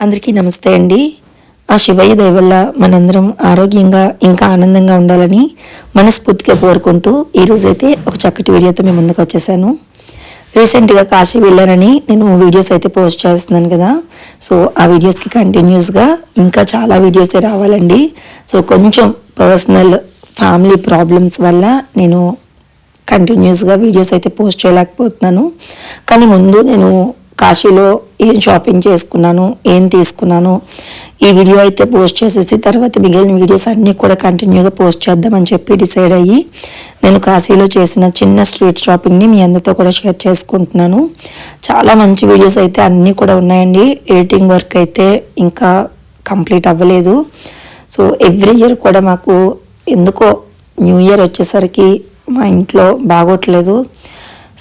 అందరికీ నమస్తే అండి. ఆ శివయ్య దయ వల్ల మనందరం ఆరోగ్యంగా ఇంకా ఆనందంగా ఉండాలని మనస్ఫూర్తిగా కోరుకుంటూ ఈరోజైతే ఒక చక్కటి వీడియోతో మేము ముందుకు వచ్చేసాను. రీసెంట్గా కాశీ వెళ్ళానని నేను వీడియోస్ అయితే పోస్ట్ చేస్తున్నాను కదా. సో ఆ వీడియోస్కి కంటిన్యూస్గా ఇంకా చాలా వీడియోసే రావాలండి. సో కొంచెం పర్సనల్ ఫ్యామిలీ ప్రాబ్లమ్స్ వల్ల నేను కంటిన్యూస్గా వీడియోస్ అయితే పోస్ట్ చేయలేకపోతున్నాను. కానీ ముందు నేను కాశీలో ఏం షాపింగ్ చేసుకున్నాను ఏం తీసుకున్నాను ఈ వీడియో అయితే పోస్ట్ చేసేసి తర్వాత మిగిలిన వీడియోస్ అన్నీ కూడా కంటిన్యూగా పోస్ట్ చేద్దామని చెప్పి డిసైడ్ అయ్యి నేను కాశీలో చేసిన చిన్న స్ట్రీట్ షాపింగ్ని మీ అందరితో కూడా షేర్ చేసుకుంటున్నాను. చాలా మంచి వీడియోస్ అయితే అన్నీ కూడా ఉన్నాయండి. ఎడిటింగ్ వర్క్ అయితే ఇంకా కంప్లీట్ అవ్వలేదు. సో ఎవ్రీ ఇయర్ కూడా మాకు ఎందుకో న్యూ ఇయర్ వచ్చేసరికి మా ఇంట్లో బాగోట్లేదు.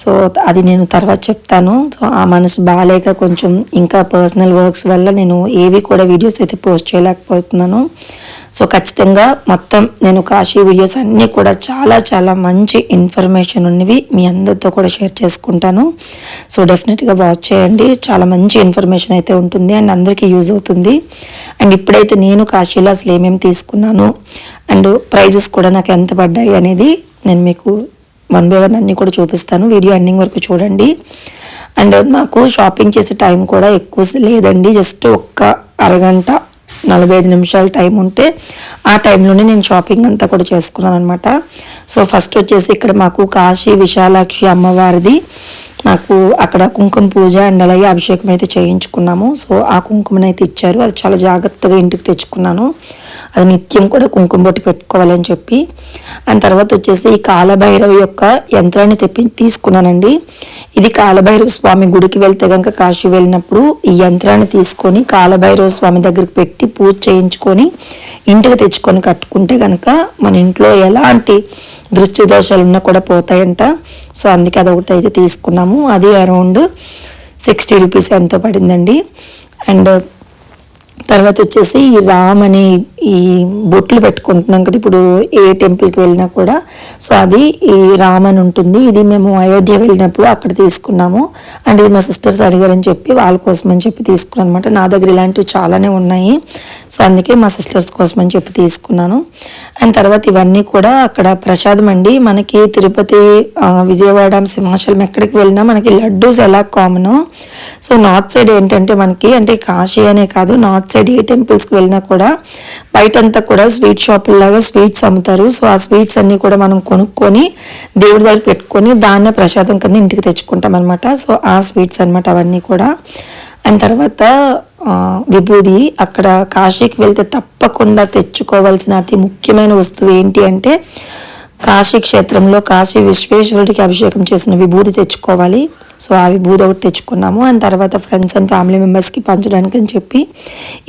సో అది నేను తర్వాత చెప్తాను. సో ఆ మనసు బాగాలేక కొంచెం ఇంకా పర్సనల్ వర్క్స్ వల్ల నేను ఏవి కూడా వీడియోస్ అయితే పోస్ట్ చేయలేకపోతున్నాను. సో ఖచ్చితంగా మొత్తం నేను కాశీ వీడియోస్ అన్నీ కూడా చాలా చాలా మంచి ఇన్ఫర్మేషన్ ఉన్నవి మీ అందరితో కూడా షేర్ చేసుకుంటాను. సో డెఫినెట్గా వాచ్ చేయండి. చాలా మంచి ఇన్ఫర్మేషన్ అయితే ఉంటుంది అండ్ అందరికీ యూజ్ అవుతుంది. అండ్ ఇప్పుడైతే నేను కాశీలో అసలు ఏమేమి తీసుకున్నాను? అండ్ ప్రైజెస్ కూడా నాకు ఎంత పడ్డాయి అనేది నేను మీకు వన్ బై వన్ అన్నీ కూడా చూపిస్తాను. వీడియో ఎండింగ్ వరకు చూడండి. అండ్ మాకు షాపింగ్ చేసే టైం కూడా ఎక్కువ లేదండి. జస్ట్ ఒక్క అరగంట నలభై ఐదు నిమిషాల టైం ఉంటే ఆ టైంలోనే నేను షాపింగ్ అంతా కూడా చేసుకున్నాను అనమాట సో ఫస్ట్ వచ్చేసి ఇక్కడ మాకు కాశీ విశాలాక్షి అమ్మవారిది. నాకు అక్కడ కుంకుమ పూజ అండ్ అలాగే అభిషేకం అయితే చేయించుకున్నాము. సో ఆ కుంకుమనైతే ఇచ్చారు. అది చాలా జాగ్రత్తగా ఇంటికి తెచ్చుకున్నాను. అది నిత్యం కూడా కుంకుమ బొట్టు పెట్టుకోవాలని చెప్పి. అండ్ తర్వాత వచ్చేసి ఈ కాలభైరవ యొక్క యంత్రాన్ని తెప్పి తీసుకున్నానండి. ఇది కాలభైరవ స్వామి గుడికి వెళ్తే కనుక కాశీ వెళ్ళినప్పుడు ఈ యంత్రాన్ని తీసుకొని కాలభైరవ స్వామి దగ్గరికి పెట్టి పూజ చేయించుకొని ఇంటికి తెచ్చుకొని కట్టుకుంటే కనుక మన ఇంట్లో ఎలాంటి దృష్టి దోషాలు ఉన్నా కూడా పోతాయంట. సో అందుకే అదొకటి అయితే తీసుకున్నాము. అది అరౌండ్ సిక్స్టీ రూపీస్ ఎంతో పడిందండి. అండ్ తర్వాత వచ్చేసి ఈ రామ్ అనే ఈ బొట్లు పెట్టుకుంటున్నాం కదా ఇప్పుడు ఏ టెంపుల్కి వెళ్ళినా కూడా. సో అది ఈ రామ్ అని ఉంటుంది. ఇది మేము అయోధ్య వెళ్ళినప్పుడు అక్కడ తీసుకున్నాము. అండ్ ఇది మా సిస్టర్స్ అడిగారని చెప్పి వాళ్ళ కోసం అని చెప్పి తీసుకున్నాను అనమాట నా దగ్గర ఇలాంటివి చాలానే ఉన్నాయి. సో అందుకే మా సిస్టర్స్ కోసం అని చెప్పి తీసుకున్నాను. అండ్ తర్వాత ఇవన్నీ కూడా అక్కడ ప్రసాదం అండి. మనకి తిరుపతి విజయవాడ సింహాచలం ఎక్కడికి వెళ్ళినా మనకి లడ్డూస్ ఎలా కామన్. సో నార్త్ సైడ్ ఏంటంటే మనకి అంటే కాశీ అనే కాదు నార్త్ సైడ్ ఏ టెంపుల్స్కి వెళ్ళినా కూడా బయటంతా కూడా స్వీట్ షాపుల్లాగా స్వీట్స్ అమ్ముతారు. సో ఆ స్వీట్స్ అన్నీ కూడా మనం కొనుక్కొని దేవుడి దగ్గర పెట్టుకొని దాన్నే ప్రసాదం కింద ఇంటికి తెచ్చుకుంటాం అనమాట సో ఆ స్వీట్స్ అన్నమాట అవన్నీ కూడా. అండ్ తర్వాత విభూది అక్కడ కాశీకి వెళ్తే తప్పకుండా తెచ్చుకోవాల్సిన అతి ముఖ్యమైన వస్తువు ఏంటి అంటే కాశీ క్షేత్రంలో కాశీ విశ్వేశ్వరుడికి అభిషేకం చేసిన విభూది తెచ్చుకోవాలి. సో ఆ విభూది ఒకటి తెచ్చుకున్నాము. అండ్ తర్వాత ఫ్రెండ్స్ అండ్ ఫ్యామిలీ మెంబర్స్కి పంచడానికి అని చెప్పి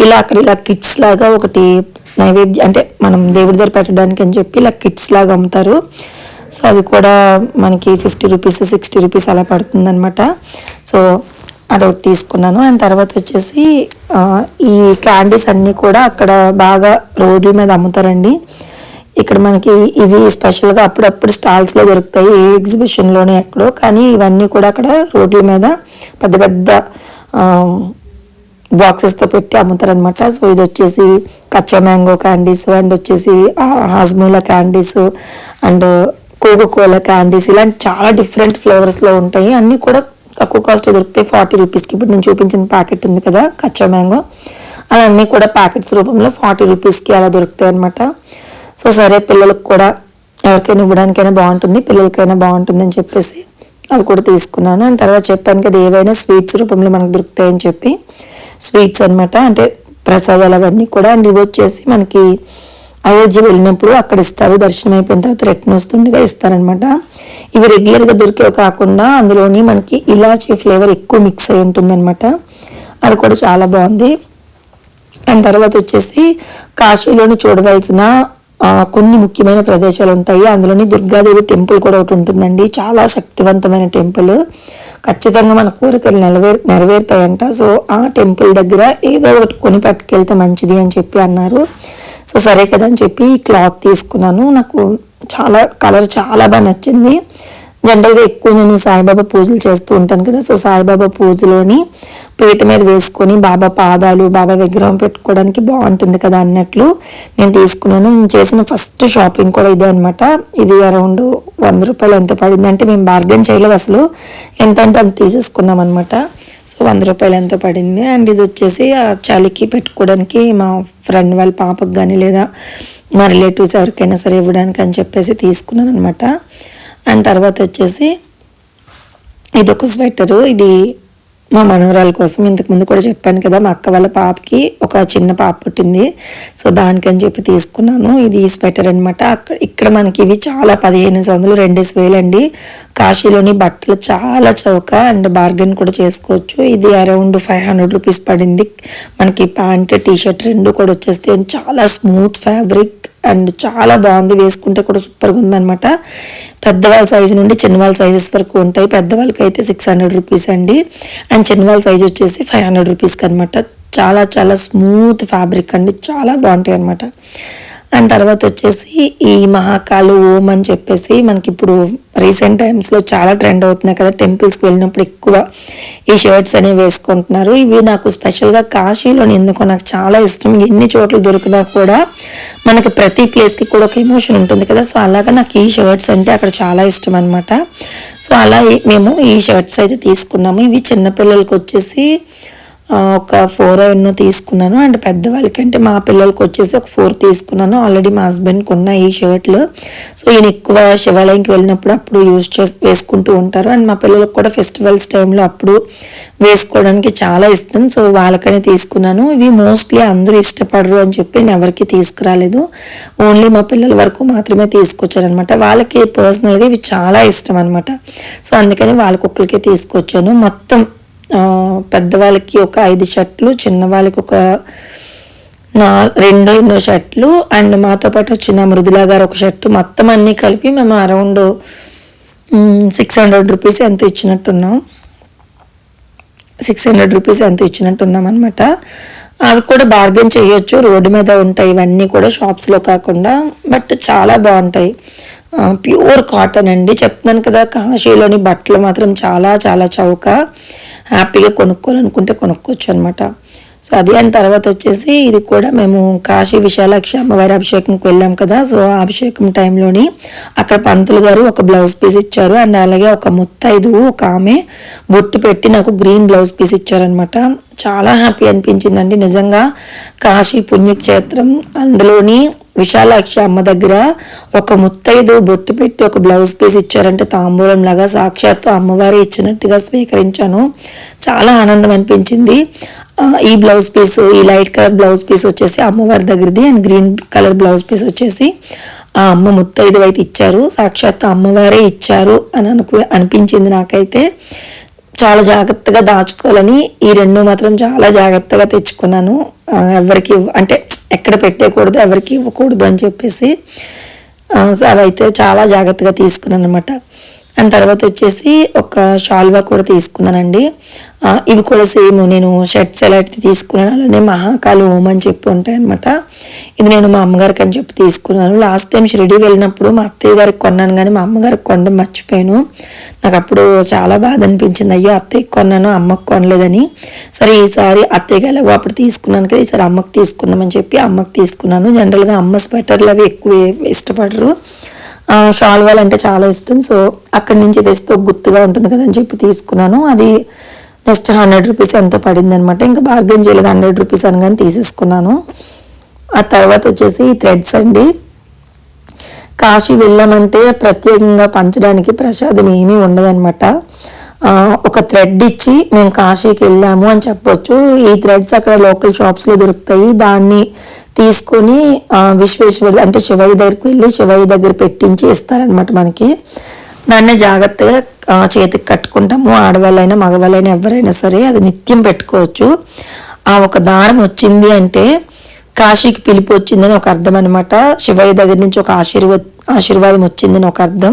ఇలా అక్కడ ఇలా కిట్స్ లాగా ఒకటి నైవేద్యం అంటే మనం దేవుడి దగ్గర పెట్టడానికి అని చెప్పి ఇలా కిట్స్ లాగా అమ్ముతారు. సో అది కూడా మనకి ఫిఫ్టీ రూపీస్ సిక్స్టీ రూపీస్ అలా పడుతుందనమాట సో అదొకటి తీసుకున్నాను. అండ్ తర్వాత వచ్చేసి ఈ క్యాండీస్ అన్నీ కూడా అక్కడ బాగా రోడ్ల మీద అమ్ముతారండి. ఇక్కడ మనకి ఇవి స్పెషల్గా అప్పుడప్పుడు స్టాల్స్లో దొరుకుతాయి ఏ ఎగ్జిబిషన్లోనే ఎక్కడో. కానీ ఇవన్నీ కూడా అక్కడ రోడ్ల మీద పెద్ద పెద్ద బాక్సెస్తో పెట్టి అమ్ముతారనమాట సో ఇది వచ్చేసి కచ్చా మ్యాంగో క్యాండీస్ అండ్ వచ్చేసి Hajmola candies and coca cola candies ఇలాంటి చాలా డిఫరెంట్ ఫ్లేవర్స్లో ఉంటాయి. అన్నీ కూడా తక్కువ కాస్ట్ దొరుకుతాయి ఫార్టీ రూపీస్కి ఇప్పుడు నేను చూపించిన ప్యాకెట్ ఉంది కదా కచ్చా మ్యాంగో అవన్నీ కూడా ప్యాకెట్స్ రూపంలో ఫార్టీ రూపీస్కి అలా దొరుకుతాయి అనమాట సో సరే పిల్లలకు కూడా ఎవరికైనా ఇవ్వడానికైనా బాగుంటుంది పిల్లలకైనా బాగుంటుంది అని చెప్పేసి అవి కూడా తీసుకున్నాను. అండ్ తర్వాత చెప్పాను కదా ఏవైనా స్వీట్స్ రూపంలో మనకు దొరుకుతాయని చెప్పి. స్వీట్స్ అన్నమాట అంటే ప్రసాదాలు అవన్నీ కూడా. అండ్ ఇవి వచ్చేసి మనకి అయోధ్య వెళ్ళినప్పుడు అక్కడ ఇస్తారు. దర్శనం అయిపోయిన తర్వాత రిటర్న్ వస్తుండగా ఇస్తారనమాట ఇవి రెగ్యులర్గా దొరికేవి కాకుండా అందులోని మనకి ఇలాచీ ఫ్లేవర్ ఎక్కువ మిక్స్ అయి ఉంటుందన్నమాట. అది కూడా చాలా బాగుంది. అండ్ తర్వాత వచ్చేసి కాశీలోని చూడవలసిన కొన్ని ముఖ్యమైన ప్రదేశాలు ఉంటాయి. అందులోని దుర్గాదేవి టెంపుల్ కూడా ఒకటి ఉంటుందండి. చాలా శక్తివంతమైన టెంపుల్. ఖచ్చితంగా మన కోరికలు నెరవేర్ నెరవేరుతాయంట. సో ఆ టెంపుల్ దగ్గర ఏదో ఒకటి కొని పట్టుకెళ్తే మంచిది అని చెప్పి అన్నారు. సో సరే కదా అని చెప్పి క్లాత్ తీసుకున్నాను. నాకు చాలా కలర్ చాలా బాగా నచ్చింది. జనరల్గా ఎక్కువ నేను సాయిబాబా పూజలు చేస్తూ ఉంటాను కదా. సో సాయిబాబా పూజలోని పీట మీద వేసుకొని బాబా పాదాలు బాబా విగ్రహం పెట్టుకోవడానికి బాగుంటుంది కదా అన్నట్లు నేను తీసుకున్నాను. నేను చేసిన ఫస్ట్ షాపింగ్ కూడా ఇదే అనమాట ఇది అరౌండ్ వంద రూపాయలు ఎంత పడింది. అంటే మేము బార్గెన్ చేయలేదు అసలు. ఎంత అంటే అంత తీసేసుకున్నాం అనమాట సో వంద రూపాయలు ఎంత పడింది? అండ్ ఇది వచ్చేసి ఆ చలికి పెట్టుకోవడానికి మా ఫ్రెండ్ వాళ్ళ పాపకు కానీ లేదా మా రిలేటివ్స్ ఎవరికైనా సరే ఇవ్వడానికి అని చెప్పేసి తీసుకున్నాను అనమాట అండ్ తర్వాత వచ్చేసి ఇది ఒక స్వెటరు. ఇది మా మనవరాల కోసం ఇంతకు ముందు కూడా చెప్పాను కదా మా అక్క వాళ్ళ పాపకి ఒక చిన్న పాప పుట్టింది. సో దానికని చెప్పి తీసుకున్నాను. ఇది ఈ స్వెటర్ అనమాట అక్కడ ఇక్కడ మనకి ఇవి చాలా పదిహేను వందలు రెండేసి వేలండి. కాశీలోని బట్టలు చాలా చౌక అండ్ బార్గెన్ కూడా చేసుకోవచ్చు. ఇది అరౌండ్ ఫైవ్ హండ్రెడ్ రూపీస్ పడింది. మనకి ప్యాంట్ టీషర్ట్ రెండు కూడా వచ్చేస్తే చాలా స్మూత్ ఫ్యాబ్రిక్. అండ్ చాలా బాగుంది. వేసుకుంటే కూడా సూపర్గా ఉందనమాట పెద్దవాళ్ళ సైజు నుండి చిన్నవాళ్ళ సైజెస్ వరకు ఉంటాయి. పెద్దవాళ్ళకి అయితే సిక్స్ హండ్రెడ్ రూపీస్ అండి. అండ్ చిన్నవాళ్ళ సైజ్ వచ్చేసి ఫైవ్ హండ్రెడ్ రూపీస్కి అనమాట చాలా చాలా స్మూత్ ఫ్యాబ్రిక్ అండి. చాలా బాగుంటాయి అనమాట అండ్ తర్వాత వచ్చేసి ఈ మహాకాలు ఓం అని చెప్పేసి మనకి ఇప్పుడు రీసెంట్ టైమ్స్లో చాలా ట్రెండ్ అవుతున్నాయి కదా టెంపుల్స్కి వెళ్ళినప్పుడు ఎక్కువ ఈ షర్ట్స్ అనేవి వేసుకుంటున్నారు. ఇవి నాకు స్పెషల్గా కాశీలోని ఎందుకో నాకు చాలా ఇష్టం. ఎన్ని చోట్ల దొరికినా కూడా మనకి ప్రతి ప్లేస్కి కూడా ఒక ఎమోషన్ ఉంటుంది కదా. సో అలాగా నాకు ఈ షర్ట్స్ అంటే అక్కడ చాలా ఇష్టం అనమాట సో అలా మేము ఈ షర్ట్స్ అయితే తీసుకున్నాము. ఇవి చిన్నపిల్లలకి వచ్చేసి ఒక ఫోర్ ఎన్నో తీసుకున్నాను. అండ్ పెద్దవాళ్ళకి అంటే మా పిల్లలకి వచ్చేసి ఒక ఫోర్ తీసుకున్నాను. ఆల్రెడీ మా హస్బెండ్కి ఉన్న ఈ షర్ట్లు సో ఈయన ఎక్కువ శివాలయంకి వెళ్ళినప్పుడు అప్పుడు యూజ్ చేసి వేసుకుంటూ ఉంటారు. అండ్ మా పిల్లలకు కూడా ఫెస్టివల్స్ టైంలో అప్పుడు వేసుకోవడానికి చాలా ఇష్టం. సో వాళ్ళకనే తీసుకున్నాను. ఇవి మోస్ట్లీ అందరూ ఇష్టపడరు అని చెప్పి నేను ఎవరికి తీసుకురాలేదు. ఓన్లీ మా పిల్లల వరకు మాత్రమే తీసుకొచ్చారనమాట వాళ్ళకి పర్సనల్గా ఇవి చాలా ఇష్టం అనమాట సో అందుకని వాళ్ళ కుక్కలకే తీసుకొచ్చాను. మొత్తం పెద్దవాళ్ళకి ఒక ఐదు షర్ట్లు చిన్నవాళ్ళకి ఒక నా రెండో ఎన్నో షర్ట్లు అండ్ మాతో పాటు వచ్చిన మృదులా గారు ఒక షర్టు. మొత్తం అన్నీ కలిపి మేము అరౌండ్ సిక్స్ హండ్రెడ్ రూపీస్ ఎంత ఇచ్చినట్టున్నాం. సిక్స్ హండ్రెడ్ రూపీస్ ఎంత ఇచ్చినట్టున్నాం అనమాట అవి కూడా బార్గెన్ చేయొచ్చు. రోడ్డు మీద ఉంటాయి. ఇవన్నీ కూడా షాప్స్లో కాకుండా బట్ చాలా బాగుంటాయి. ప్యూర్ కాటన్ అండి. చెప్తున్నాను కదా కాశీలోని బట్టలు మాత్రం చాలా చాలా చౌక. హ్యాపీగా కొనుక్కోవాలనుకుంటే కొనుక్కోవచ్చు అనమాట సో అది అయిన తర్వాత వచ్చేసి ఇది కూడా మేము కాశీ విశాలాక్షి అమ్మవారి అభిషేకంకి వెళ్ళాం కదా. సో ఆ అభిషేకం టైంలోని అక్కడ పంతులు గారు ఒక బ్లౌజ్ పీస్ ఇచ్చారు. అండ్ అలాగే ఒక ముత్తైదు ఒక ఆమె బొట్టు పెట్టి నాకు గ్రీన్ బ్లౌజ్ పీస్ ఇచ్చారనమాట చాలా హ్యాపీ అనిపించిందండి. నిజంగా కాశీ పుణ్యక్షేత్రం అందులోని విశాలాక్షి అమ్మ దగ్గర ఒక ముత్తైదు బొట్టు పెట్టి ఒక బ్లౌజ్ పీస్ ఇచ్చారంటే తాంబూలం లాగా సాక్షాత్తు అమ్మవారి ఇచ్చినట్టుగా స్వీకరించాను. చాలా ఆనందం అనిపించింది. ఈ బ్లౌజ్ పీస్ ఈ లైట్ కలర్ బ్లౌజ్ పీస్ వచ్చేసి అమ్మవారి దగ్గరది and green colour blouse piece వచ్చేసి ఆ అమ్మ ముత్తైదు అయితే ఇచ్చారు. సాక్షాత్తు అమ్మవారే ఇచ్చారు అని అనుకు అనిపించింది నాకైతే. చాలా జాగ్రత్తగా దాచుకోవాలని ఈ రెండు మాత్రం చాలా జాగ్రత్తగా తెచ్చుకున్నాను. ఎవరికి అంటే ఎక్కడ పెట్టేయకూడదు ఎవరికి ఇవ్వకూడదు అని చెప్పేసి సో అవైతే చాలా జాగ్రత్తగా తీసుకున్నాను అనమాట అండ్ తర్వాత వచ్చేసి ఒక షాల్వా కూడా తీసుకున్నానండి. ఇవి కూడా సేమ్ నేను షర్ట్స్ ఎలా అయితే తీసుకున్నాను. అలానే మహాకాలు ఓం అని చెప్పి ఉంటాయి అనమాట ఇది నేను మా అమ్మగారికి అని చెప్పి తీసుకున్నాను. లాస్ట్ టైం షిరిడి వెళ్ళినప్పుడు మా అత్తయ్య గారికి కొన్నాను కానీ మా అమ్మగారికి కొనడం మర్చిపోయాను. నాకు అప్పుడు చాలా బాధ అనిపించింది. అయ్యో అత్తయ్యకి కొన్నాను అమ్మకు కొనలేదని. సరే ఈసారి అత్తయ్య ఎలాగో అప్పుడు తీసుకున్నాను కదా ఈసారి అమ్మకి తీసుకుందామని చెప్పి అమ్మకి తీసుకున్నాను. జనరల్గా అమ్మ స్వెటర్లు అవి ఎక్కువ ఇష్టపడరు. షాల్వాలు అంటే చాలా ఇష్టం. సో అక్కడి నుంచి తెస్తే గుర్తుగా ఉంటుంది కదా అని చెప్పి తీసుకున్నాను. అది నెక్స్ట్ హండ్రెడ్ రూపీస్ ఎంతో పడింది అనమాట ఇంకా బార్గెన్ చేయలేదు హండ్రెడ్ రూపీస్ అనగానే తీసేసుకున్నాను. ఆ తర్వాత వచ్చేసి థ్రెడ్స్ అండి. కాశీ వెళ్ళామంటే ప్రత్యేకంగా పంచడానికి ప్రసాదం ఏమీ ఉండదనమాట ఒక థ్రెడ్ ఇచ్చి మేము కాశీకి వెళ్ళాము అని చెప్పొచ్చు. ఈ థ్రెడ్స్ అక్కడ లోకల్ షాప్స్లో దొరుకుతాయి. దాన్ని తీసుకొని విశ్వేశ్వర అంటే శివయ్య దగ్గరికి వెళ్ళి శివయ్య దగ్గర పెట్టించి ఇస్తారనమాట మనకి. దాన్ని జాగ్రత్తగా చేతికి కట్టుకుంటాము. ఆడవాళ్ళైనా మగవాళ్ళైనా ఎవరైనా సరే అది నిత్యం పెట్టుకోవచ్చు. ఆ ఒక దారం వచ్చింది అంటే కాశీకి పిలిపి వచ్చిందని ఒక అర్థం అనమాట శివయ్య దగ్గర నుంచి ఒక ఆశీర్వాద ఆశీర్వాదం వచ్చిందని ఒక అర్థం.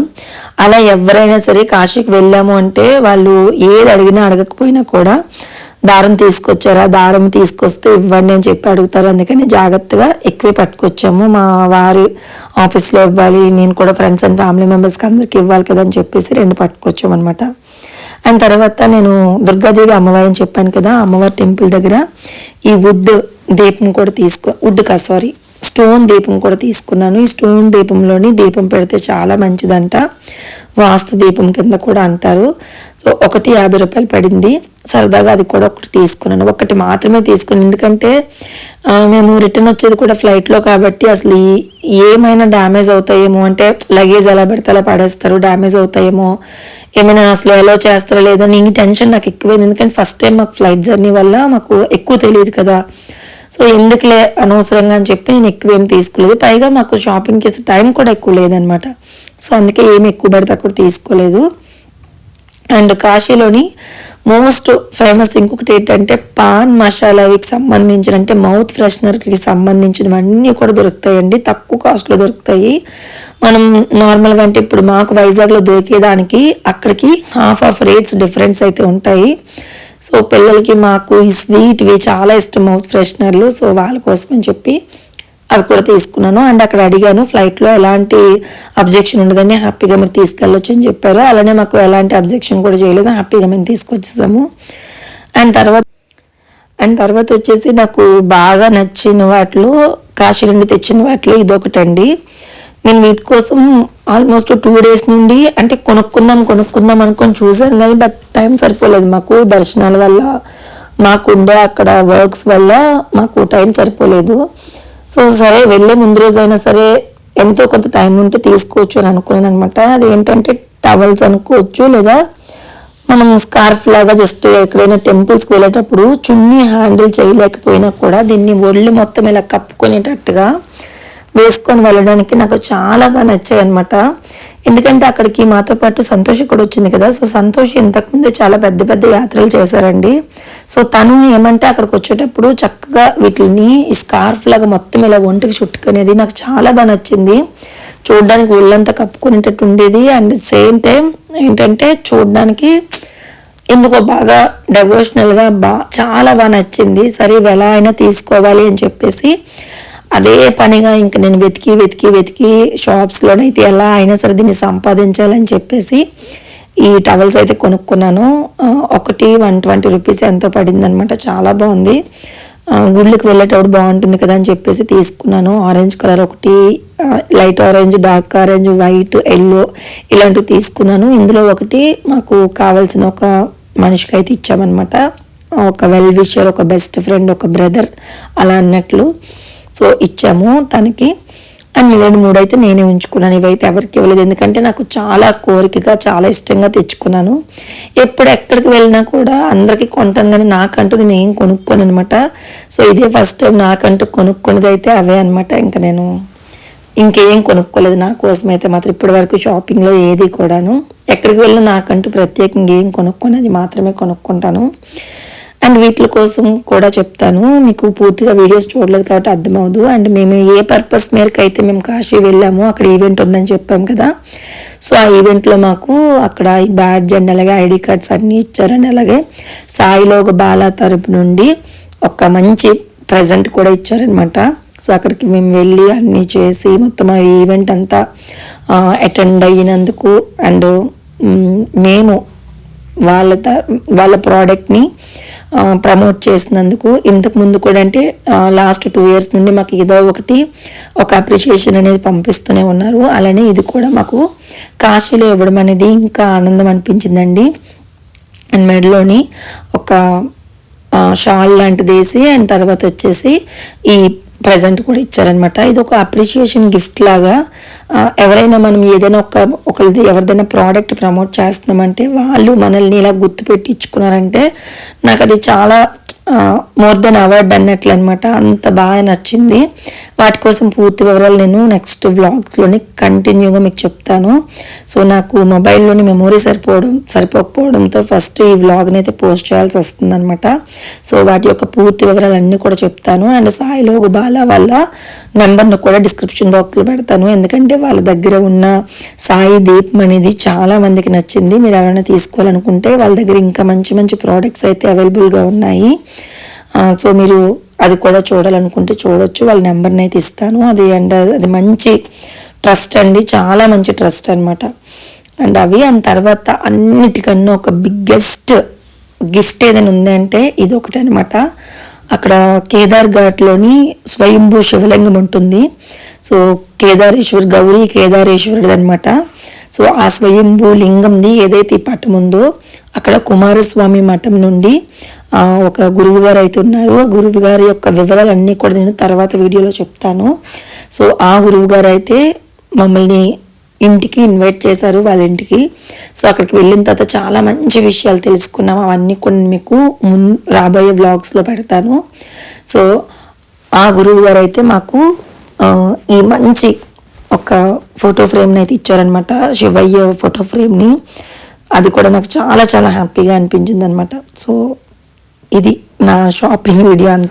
అలా ఎవరైనా సరే కాశీకి వెళ్ళాము అంటే వాళ్ళు ఏది అడిగినా అడగకపోయినా కూడా దారం తీసుకొచ్చారా? దారం తీసుకొస్తే ఇవ్వండి అని చెప్పి అడుగుతారు. అందుకని జాగ్రత్తగా ఎక్కువే పట్టుకొచ్చాము. మా వారి ఆఫీస్లో ఇవ్వాలి నేను కూడా ఫ్రెండ్స్ అండ్ ఫ్యామిలీ మెంబర్స్కి అందరికి ఇవ్వాలి కదా అని చెప్పేసి రెండు పట్టుకొచ్చాం అనమాట అండ్ తర్వాత నేను దుర్గాదేవి అమ్మవారి అని చెప్పాను కదా అమ్మవారి టెంపుల్ దగ్గర ఈ వుడ్ దీపం కూడా తీసుకో వుడ్ కా సారీ స్టోన్ దీపం కూడా తీసుకున్నాను. ఈ స్టోన్ దీపంలోని దీపం పెడితే చాలా మంచిదంట. వాస్తు దీపం కింద కూడా అంటారు. సో ఒకటి యాభై రూపాయలు పడింది. సరదాగా అది కూడా ఒకటి తీసుకున్నాను. ఒకటి మాత్రమే తీసుకున్నాను. ఎందుకంటే మేము రిటర్న్ వచ్చేది కూడా ఫ్లైట్లో కాబట్టి అసలు ఏమైనా డ్యామేజ్ అవుతాయేమో అంటే లగేజ్ ఎలా పెడితే అలా పడేస్తారు డ్యామేజ్ అవుతాయేమో. ఏమైనా అసలు ఎలా చేస్తారో లేదో నీ టెన్షన్ నాకు ఎక్కువైంది. ఎందుకంటే ఫస్ట్ టైం మాకు ఫ్లైట్ జర్నీ వల్ల మాకు ఎక్కువ తెలియదు కదా. సో ఎందుకులే అనవసరంగా అని చెప్పి నేను ఎక్కువ ఏం తీసుకోలేదు. పైగా మాకు షాపింగ్ చేసే టైం కూడా ఎక్కువ లేదనమాట సో అందుకే ఏమి ఎక్కువ పడితే అక్కడ తీసుకోలేదు. అండ్ కాశీలోని మోస్ట్ ఫేమస్ ఇంకొకటి ఏంటంటే పాన్ మసాలావికి సంబంధించిన అంటే మౌత్ ఫ్రెషనర్కి సంబంధించినవన్నీ కూడా దొరుకుతాయండి. తక్కువ కాస్ట్లో దొరుకుతాయి. మనం నార్మల్గా అంటే ఇప్పుడు మాకు వైజాగ్లో దొరికేదానికి అక్కడికి హాఫ్ ఆఫ్ రేట్స్ డిఫరెన్స్ అయితే ఉంటాయి. సో పిల్లలకి మాకు ఈ స్వీట్వి చాలా ఇష్టం మౌత్ ఫ్రెషనర్లు. సో వాళ్ళ కోసం అని చెప్పి అవి కూడా తీసుకున్నాను. అండ్ అక్కడ అడిగాను ఫ్లైట్లో ఎలాంటి అబ్జెక్షన్ ఉండదని హ్యాపీగా మీరు తీసుకెళ్ళొచ్చు అని చెప్పారు. అలానే మాకు ఎలాంటి అబ్జెక్షన్ కూడా చేయలేదు హ్యాపీగా మేము తీసుకొచ్చేసాము. అండ్ తర్వాత అండ్ తర్వాత వచ్చేసి నాకు బాగా నచ్చిన వాటిలో కాశీ నుండి తెచ్చిన వాటిలో ఇదొకటండి. నేను వీటి కోసం ఆల్మోస్ట్ టూ డేస్ నుండి అంటే కొనుక్కుందాం కొనుక్కుందాం అనుకొని చూసాను కానీ బట్ టైం సరిపోలేదు. మాకు దర్శనాల వల్ల మాకు ఉండే అక్కడ వర్క్స్ వల్ల మాకు టైం సరిపోలేదు. సో సరే వెళ్ళే ముందు రోజైనా సరే ఎంతో కొంత టైం ఉంటే తీసుకోవచ్చు అని అనుకున్నాను అనమాట అది ఏంటంటే టవల్స్ అనుకోవచ్చు లేదా మనం స్కార్ఫ్ లాగా జస్ట్ ఎక్కడైనా టెంపుల్స్కి వెళ్ళేటప్పుడు చున్నీ హ్యాండిల్ చేయలేకపోయినా కూడా దీన్ని ఒళ్ళు మొత్తం ఇలా కప్పుకునేటట్టుగా వేసుకొని వెళ్ళడానికి నాకు చాలా బాగా నచ్చాయి అనమాట ఎందుకంటే అక్కడికి మాతో పాటు సంతోష్ కూడా వచ్చింది కదా. సో సంతోష్ ఇంతకుముందే చాలా పెద్ద పెద్ద యాత్రలు చేశారండి. సో తను ఏమంటే అక్కడికి వచ్చేటప్పుడు చక్కగా వీటిని ఈ స్కార్ఫ్ లాగా మొత్తం ఇలా ఒంటికి చుట్టుకునేది నాకు చాలా బాగా నచ్చింది. చూడడానికి ఒళ్ళంతా కప్పుకునేటట్టు ఉండేది. అండ్ సేమ్ టైం ఏంటంటే చూడడానికి ఎందుకో బాగా డెవోషనల్గా బా చాలా బాగా నచ్చింది. సరే ఇవి ఎలా అయినా తీసుకోవాలి అని చెప్పేసి అదే పనిగా ఇంకా నేను వెతికి వెతికి వెతికి షాప్స్లోనైతే ఎలా అయినా సరే దీన్ని సంపాదించాలని చెప్పేసి ఈ టవల్స్ అయితే కొనుక్కున్నాను. ఒకటి వన్ ట్వంటీ రూపీస్ ఎంతో పడిందనమాట చాలా బాగుంది. గుళ్ళకి వెళ్ళేటప్పుడు బాగుంటుంది కదా అని చెప్పేసి తీసుకున్నాను. ఆరెంజ్ కలర్ ఒకటి light orange dark orange white yellow ఇలాంటివి తీసుకున్నాను. ఇందులో ఒకటి మాకు కావాల్సిన ఒక మనిషికి అయితే ఇచ్చామన్నమాట. ఒక వెల్ విషర్ ఒక బెస్ట్ ఫ్రెండ్ ఒక బ్రదర్ అలా అన్నట్లు. సో ఇచ్చాము. తనకి అండ్ మిగిలిన మూడు అయితే నేనే ఉంచుకున్నాను. ఇవైతే ఎవరికి ఇవ్వలేదు. ఎందుకంటే నాకు చాలా కోరికగా చాలా ఇష్టంగా తెచ్చుకున్నాను. ఎప్పుడు ఎక్కడికి వెళ్ళినా కూడా అందరికీ కొంటాను కానీ నాకంటూ నేను ఏం కొనుక్కోను అనమాట. సో ఇదే ఫస్ట్ టైం నాకంటూ కొనుక్కున్నది అయితే అవే అనమాట. ఇంకా నేను ఇంకేం కొనుక్కోలేదు. నా కోసం అయితే మాత్రం ఇప్పటి వరకు షాపింగ్లో ఏది కూడాను. ఎక్కడికి వెళ్ళినా నాకంటూ ప్రత్యేకంగా ఏం కొనుక్కోనది మాత్రమే కొనుక్కుంటాను. అండ్ వీటి కోసం కూడా చెప్తాను. మీకు పూర్తిగా వీడియోస్ చూడలేదు కాబట్టి అర్థమవుదు. అండ్ మేము ఏ పర్పస్ మేరకు అయితే మేము కాశీ వెళ్ళాము అక్కడ ఈవెంట్ ఉందని చెప్పాం కదా. సో ఆ ఈవెంట్లో మాకు అక్కడ ఈ బ్యాడ్జ్ అండ్ అలాగే ఐడి కార్డ్స్ అన్నీ ఇచ్చారని అలాగే సాయిలోక బాలా తరపు నుండి ఒక మంచి ప్రజెంట్ కూడా ఇచ్చారనమాట. సో అక్కడికి మేము వెళ్ళి అన్నీ చేసి మొత్తం ఆ ఈవెంట్ అంతా అటెండ్ అయినందుకు అండ్ మేము వాళ్ళ త- వాళ్ళ ప్రోడక్ట్ని ప్రమోట్ చేసినందుకు ఇంతకు ముందు కూడా అంటే లాస్ట్ టూ ఇయర్స్ నుండి మాకు ఏదో ఒకటి ఒక అప్రిషియేషన్ అనేది పంపిస్తూనే ఉన్నారు. అలానే ఇది కూడా మాకు కాశీలో ఇవ్వడం అనేది ఇంకా ఆనందం అనిపించిందండి. అండ్ మెడలోని ఒక షాల్ లాంటిది వేసి అండ్ తర్వాత వచ్చేసి ఈ ప్రజెంట్ కూడా ఇచ్చారనమాట ఇది ఒక అప్రిషియేషన్ గిఫ్ట్ లాగా ఎవరైనా మనం ఏదైనా ఒక ఒకరిది ఎవరిదైనా ప్రోడక్ట్ ప్రమోట్ చేస్తున్నామంటే వాళ్ళు మనల్ని ఇలా గుర్తుపెట్టించుకున్నారంటే నాకు అది చాలా మోర్ దెన్ అవార్డ్ అన్నట్లు అనమాట అంత బాగా నచ్చింది. వాటి కోసం పూర్తి వివరాలు నేను నెక్స్ట్ వ్లాగ్స్లోనే కంటిన్యూగా మీకు చెప్తాను. సో నాకు మొబైల్లోని మెమొరీ సరిపోవడం సరిపోకపోవడంతో ఫస్ట్ ఈ వ్లాగ్ని అయితే పోస్ట్ చేయాల్సి వస్తుందన్నమాట. సో వాటి యొక్క పూర్తి వివరాలు అన్నీ కూడా చెప్తాను. అండ్ సాయిలో బాల వాళ్ళ నెంబర్ను కూడా డిస్క్రిప్షన్ బాక్స్లో పెడతాను. ఎందుకంటే వాళ్ళ దగ్గర ఉన్న సాయి దీపం అనేది చాలా మందికి నచ్చింది. మీరు ఎవరైనా తీసుకోవాలనుకుంటే వాళ్ళ దగ్గర ఇంకా మంచి మంచి ప్రోడక్ట్స్ అయితే అవైలబుల్గా ఉన్నాయి. సో మీరు అది కూడా చూడాలనుకుంటే చూడొచ్చు. వాళ్ళ నెంబర్ని అయితే ఇస్తాను. అది అండ్ అది మంచి ట్రస్ట్ అండి. చాలా మంచి ట్రస్ట్ అనమాట అండ్ అవి అండ్ తర్వాత అన్నిటికన్నా ఒక బిగ్గెస్ట్ గిఫ్ట్ ఏదైనా ఉందంటే ఇది ఒకటి అనమాట అక్కడ కేదార్ ఘాట్లోని స్వయంభూ శివలింగం ఉంటుంది. సో కేదారేశ్వర్ గౌరీ కేదారేశ్వరుడు అనమాట సో ఆ స్వయంభూ లింగంది ఏదైతే ఈ పటం ఉందో అక్కడ కుమారస్వామి మఠం నుండి ఒక గురువు గారు అయితే ఉన్నారు. ఆ గురువు గారి యొక్క వివరాలన్నీ కూడా నేను తర్వాత వీడియోలో చెప్తాను. సో ఆ గురువు గారు అయితే మమ్మల్ని ఇంటికి ఇన్వైట్ చేశారు వాళ్ళ ఇంటికి. సో అక్కడికి వెళ్ళిన తర్వాత చాలా మంచి విషయాలు తెలుసుకున్నాం. అవన్నీ కొన్ని మీకు మున్ రాబోయే బ్లాగ్స్లో పెడతాను. సో ఆ గురువు గారు అయితే మాకు ఈ మంచి ఒక ఫోటో ఫ్రేమ్ని అయితే ఇచ్చారనమాట శివయ్య ఫోటో ఫ్రేమ్ని అది కూడా నాకు చాలా చాలా హ్యాపీగా అనిపించింది అనమాట సో ఇది నా షాపింగ్ వీడియో అంతా.